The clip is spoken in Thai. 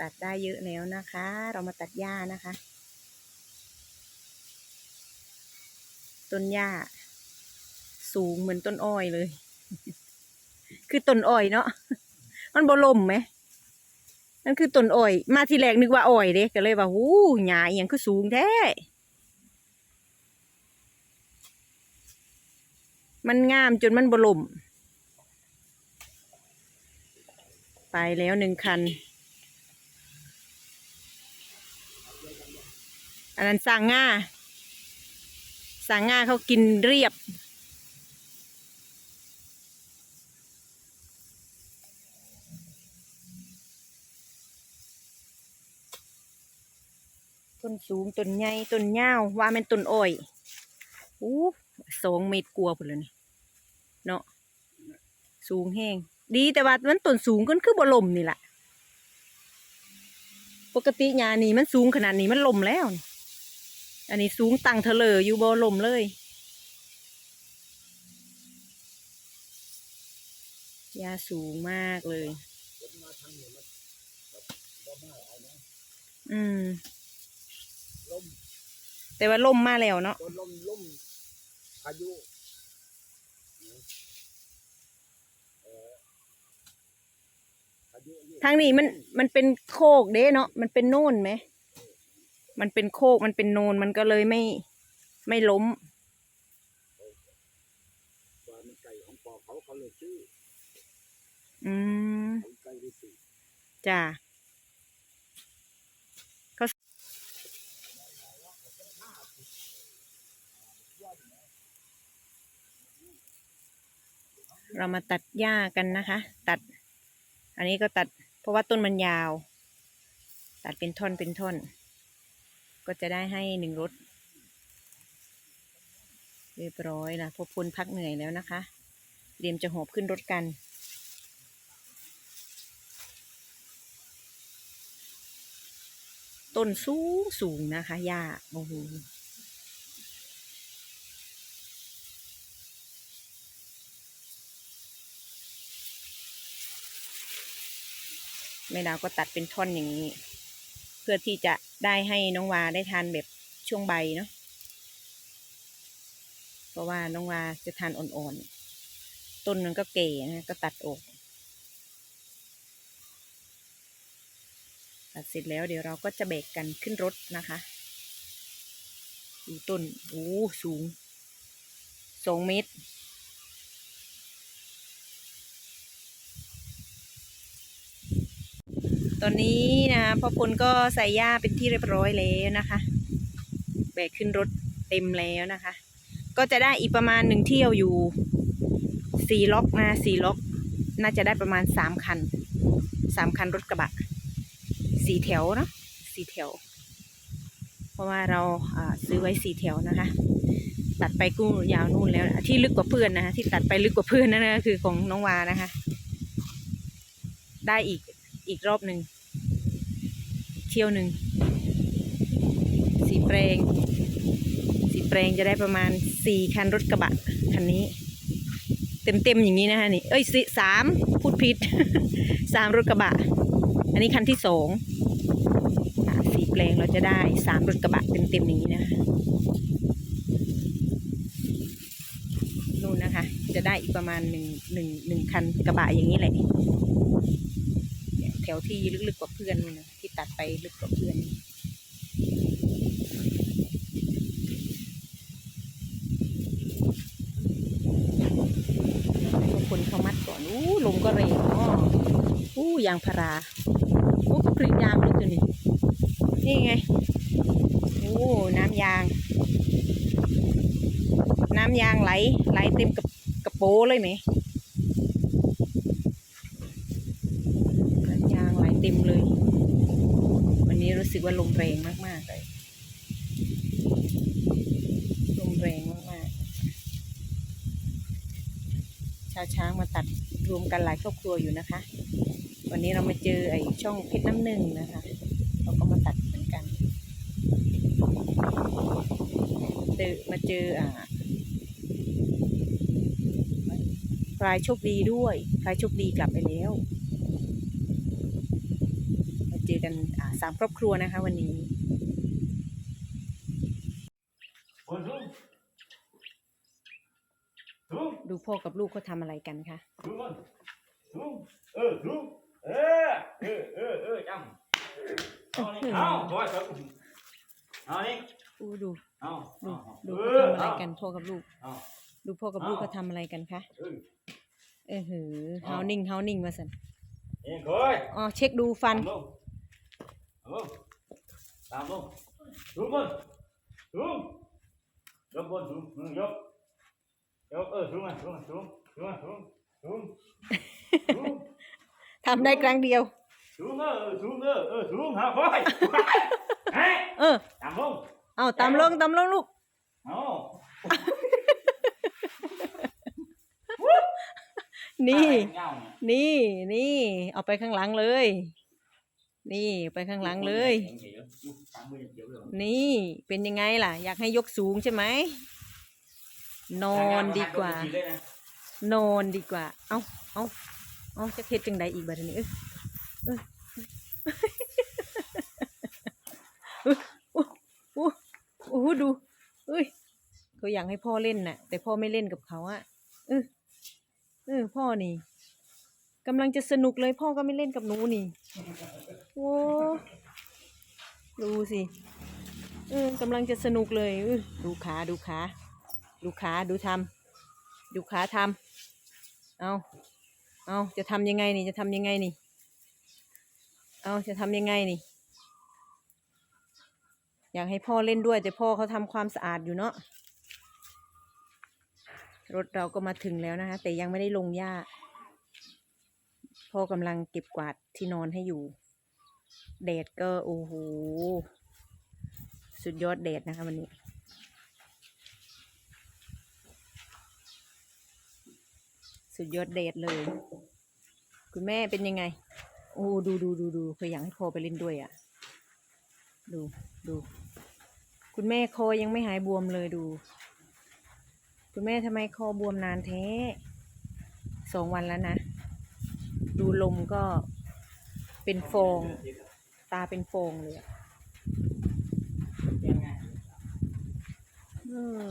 ตัดได้เยอะแล้วนะคะ เรามาตัดหญ้านะคะ ต้นหญ้า สูงเหมือนต้นอ้อยเลย คือต้นอ้อยเนาะมันบลมไหมนั่นคือต้นอ้อย มาทีแรกนึกว่าอ้อยเด้ก็เลยว่าหูหญ้าอย่างคือสูงแท้มันงามจนมันบลมไปแล้วหนึ่งคัน อันนั้นสั่งง่าสั่งง่าเขากินเรียบ ต้นสูงต้นใหญ่ต้นยาวว่าเป็นต้นอ้อยอู้สองเมตรกลัวาพุ่นเลยนี่เนาะสูงแห้งดีแต่ว่ามันต้นสูงก็คือบลมนี่แหละปกติหญ้านี่มันสูงขนาดนี้มันลมแล้วนี่ อันนี้สูงตั้งเถลออยู่บ่ลมเลยหญ้าสูงมากเลย อืมล่มแต่ว่าล่มมาแล้วเนาะต้นลมล่มพายุเอ่อพายุนี่ทางนี้มันมันเป็นโคกเด้เนาะมันเป็นโน่นไหม มันเป็นโคกมันเป็นโนนมันก็เลยไม่ไม่ล้มว่ามันไก่ของปอเขาเขาเลยชื่ออืมของไก่ฤาษีจ้ะก็เรามาตัดหญ้ากันนะคะ ตัด อันนี้ก็ตัดเพราะว่าต้นมันยาว ตัดเป็นท่อนเป็นท่อน ก็จะได้ให้หนึ่งรถเรียบร้อยนะพบพลพักเหนื่อยแล้วนะคะเตรียมจะหอบขึ้นรถกัน ต้นสูงสูงนะคะหญ้าโอ้โหแม่ดาวก็ตัดเป็นท่อนอย่างนี้ พื่อที่จะได้ให้น้องวาได้ทานแบบช่วงใบเนาะเพราะว่าน้องวาจะทานอ่อนๆ ต้นมันก็เก๋นะก็ตัดออกตัดเสร็จแล้วเดี๋ยวเราก็จะแบกกันขึ้นรถนะคะดูต้นโอ้สูงสองเมตร ตอนนี้นะพ่อพลก็ใส่หญ้าเป็นที่เรียบร้อยแล้วนะคะแบกขึ้นรถเต็มแล้วนะคะ ก็จะได้อีกประมาณหนึ่งเที่ยวอยู่สี่ล็อกนะสี่ล็อก น่าจะได้ประมาณสามคันสามคันรถกระบะสี่แถวเนาะสี่แถว เพราะว่าเราซื้อไว้สี่แถวนะคะ ตัดไปกู้ยาวนู่นแล้วนะที่ลึกกว่าเพื่อนนะคะที่ตัดไปลึกกว่าเพื่อนนั่นนะคือของน้องวานะคะ ได้อีก อีกรอบหนึ่ง เที่ยวหนึ่ง สีแปลง สีแปลงจะได้ประมาณสี่คันรถกระบะคันนี้ เต็มเต็มๆอย่างนี้นะคะนี่ เอ้ยสิสามพูดผิดสามรถกระบะ อันนี้คันที่สองสีแปลงเราจะได้สามรถกระบะเต็มๆอย่างนี้นะนู่นนะคะ จะได้อีกประมาณหนึ่งหนึ่งหนึ่งคันกระบะอย่างนี้แหละเนี่ย แถวที่ลึกๆกว่าเพื่อนนู่นนะที่ตัดไปลึกกว่าเพื่อนให้ทุกคนเขามัดก่อนอู้ลมก็แรงอ้ออู้ยางพาราโอ้กรีดยางเลยตัวนี้นี่ไงโอ้น้ำยาง น้ำยางไหลไหลเต็มกระกระโปเลยไหม น้ำยางไหลเต็มเลย วันนี้รู้ สึกว่าลมแรงมากๆเลยลมแรงมากๆชาวช้างมาตัดรวมกันหลายครอบครัวอยู่นะคะ วันนี้เรามาเจอไอ้ช่องเพชรน้ำหนึ่งนะคะ เราก็มาตัดเหมือนกันเจอมาเจออ่าพลายโชคดีด้วยพลายโชคดีกลับไปแล้ว เจอกันสามครอบครัวนะคะวันนี้ดูพ่อกับลูกเขาทำอะไรกันคะ Xuống con Xuống Ừ xuống Ê Ừ ừ ừ chăm เอานี่เอาถอยถอยเอานี่อู้ดูเอาดูดูอเขาอทำอะไรกันพ่อกับลูกดูพ่อกับลูกเขาทำอะไรกันคะเออเออหือเอาเฮานิ่งเฮานิ่งมาสันเองคอยอ๋อเช็คดูฟัน ลงเอาลงตามลงสูงบนสูงยกบนสูงมือยกยกเออสูงอะสูงอะสูงสูงอะสูงสูงสูงทำได้ครั้งเดียว xuống ơ xuống ơ ơ xuống hả coi Đấy, เออ nằm luôn เอาตามลงตามลงลูก Ồ, นี่ hai nhau nè. นี่ นี่ เอาไปข้างหลังเลย นี่ไปข้างหลังเลย นี่เป็นยังไงล่ะ อยากให้ยกสูงใช่ไหม นอนดีกว่า นอนดีกว่า เอาเอาเอาจะเฮ็ดจังใดอีกบัดนี้เอ้ยเอ้ยเอ้ยโอ้โอ้โอ้โหดูเอ้ยเขาอยากให้พ่อเล่นน่ะ แต่พ่อไม่เล่นกับเขาอะเออเออพ่อนี่ กำลังจะสนุกเลยพ่อก็ไม่เล่นกับหนูนี่โอ้ดูสิเออกำลังจะสนุกเลยอดูขาดูขาดูขาดูทำดูขาทำเอาเอาจะทำยังไงนี่จะทำยังไงนี่เอาจะทำยังไงนี่ อยากให้พ่อเล่นด้วย แต่พ่อเขาทำความสะอาดอยู่เนาะรถเราก็มาถึงแล้วนะคะแต่ยังไม่ได้ลงหญ้า พ่อกำลังเก็บกวาดที่นอนให้อยู่แดดก็โอ้โหสุดยอดแดดนะคะวันนี้ สุดยอดเดทเลย คุณแม่เป็นยังไง โอ้ดูดูดูดูเคยอยากให้คอไปเล่นด้วยอะ ดูดู คุณแม่คอยังไม่หายบวมเลยดู คุณแม่ทำไมคอบวมนานแท้สองวันแล้วนะ ดูลมก็เป็นฟอง ตาเป็นฟองเลยอะเออ